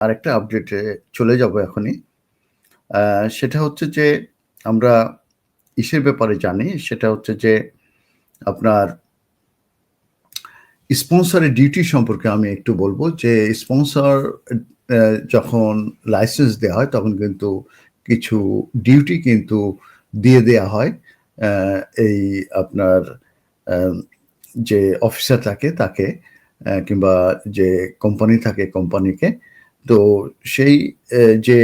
আরেকটা আপডেটে চলে যাব এখনই। সেটা হচ্ছে যে আমরা ইসের ব্যাপারে জানি, সেটা হচ্ছে যে আপনার স্পন্সরের ডিউটি সম্পর্কে আমি একটু বলব যে স্পন্সর যখন লাইসেন্স দেওয়া হয় তখন কিন্তু কিছু ডিউটি কিন্তু দিয়ে দেয়া হয়। এই আপনার যে অফিসার থাকে, তাকে কিংবা যে কোম্পানি থাকে কোম্পানিকে। তো সেই যে,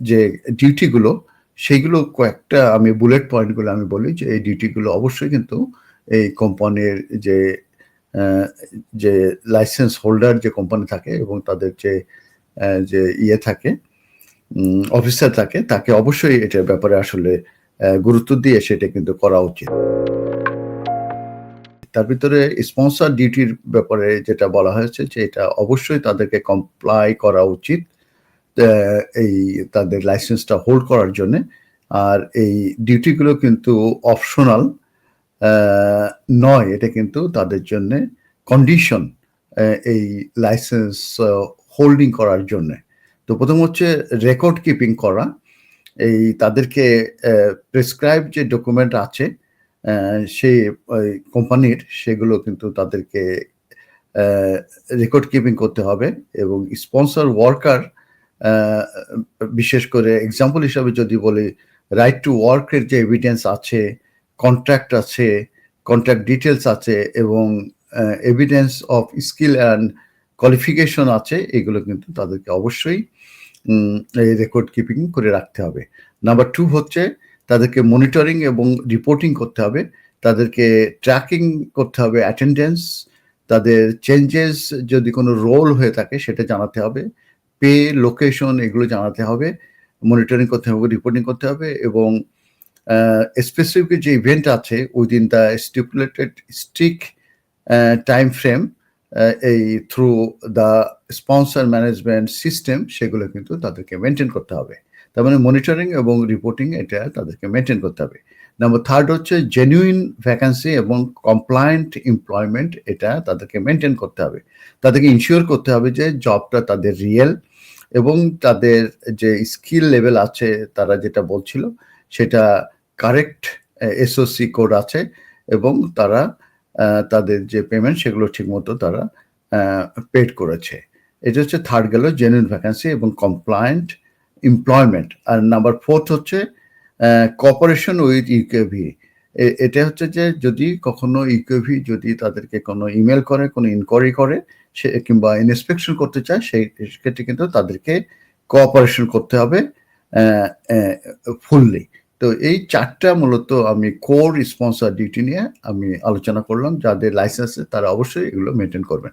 যে ডিউটি গুলো সেইগুলো কয়েকটা আমি বুলেট পয়েন্টগুলো আমি বলি যে এই ডিউটিগুলো অবশ্যই কিন্তু এই কোম্পানির যে যে লাইসেন্স হোল্ডার যে কোম্পানি থাকে এবং তাদের যে যে ইয়ে থাকে অফিসার থাকে তাকে অবশ্যই এটার ব্যাপারে আসলে গুরুত্ব দিয়ে সেটা কিন্তু করা উচিত। তার ভিতরে স্পন্সর ডিউটির ব্যাপারে যেটা বলা হয়েছে যে এটা অবশ্যই তাদেরকে কমপ্লাই করা উচিত। এই তাদের লাইসেন্সটা হোল্ড করার জন্যে। আর এই ডিউটিগুলো কিন্তু অপশনাল নয়। এটা কিন্তু তাদের জন্যে কন্ডিশন এই লাইসেন্স হোল্ডিং করার জন্যে। তো প্রথম হচ্ছে রেকর্ড কিপিং করা। এই তাদেরকে প্রেসক্রাইব যে ডকুমেন্ট আছে সেই কোম্পানির সেগুলো কিন্তু তাদেরকে রেকর্ড কিপিং করতে হবে এবং স্পন্সর ওয়ার্কার বিশেষ করে এক্সাম্পল হিসাবে যদি বলি রাইট টু ওয়ার্কের যে এভিডেন্স আছে, কন্ট্রাক্ট আছে, কন্ট্রাক্ট ডিটেলস আছে এবং evidence of skill and qualification আছে এগুলো কিন্তু তাদেরকে অবশ্যই এই রেকর্ড কিপিং করে রাখতে হবে। নাম্বার টু হচ্ছে তাদেরকে মনিটরিং এবং রিপোর্টিং করতে হবে। তাদেরকে ট্র্যাকিং করতে হবে অ্যাটেন্ডেন্স, তাদের চেঞ্জেস যদি কোনো রোল হয়ে থাকে সেটা জানাতে হবে। পে, লোকেশন এগুলো জানাতে হবে। মনিটরিং করতে হবে, রিপোর্টিং করতে হবে এবং স্পেসিফিক যে ইভেন্ট আছে within the stipulated strict a time frame এই through the sponsor management system সেগুলো কিন্তু তাদেরকে মেনটেন করতে হবে। তার মানে মনিটরিং এবং রিপোর্টিং এটা তাদেরকে মেনটেন করতে হবে। নাম্বার থার্ড হচ্ছে জেনুইন ভ্যাকেন্সি এবং কমপ্লায়েন্ট এমপ্লয়মেন্ট এটা তাদেরকে মেনটেন করতে হবে। তাদেরকে ইনশিওর করতে হবে যে জবটা তাদের রিয়েল এবং তাদের যে স্কিল লেভেল আছে তারা যেটা বলছিল সেটা কারেক্ট এসওসি কোড আছে এবং তারা তাদের যে পেমেন্ট সেগুলো ঠিকমতো তারা পেড করেছে। এটা হচ্ছে থার্ড গেল জেনুইন ভ্যাকেন্সি এবং কমপ্লায়েন্ট এমপ্লয়মেন্ট। আর নাম্বার ফোর্থ হচ্ছে অ্যা কোঅপারেশন উইথ ইউকেভি। এটা হচ্ছে যে যদি কখনো ইউকেভি যদি তাদেরকে কোনো ইমেল করে, কোনো ইনকোয়ারি করে সে কিংবা ইন্সপেকশন করতে চায় সেই ক্ষেত্রে কিন্তু তাদেরকে কোঅপারেশন করতে হবে ফুললি। তো এই চারটা মূলত আমি কোর স্পন্সর ডিউটি নিয়ে আমি আলোচনা করলাম। যাদের লাইসেন্স তারা অবশ্যই এগুলো মেনটেন করবেন।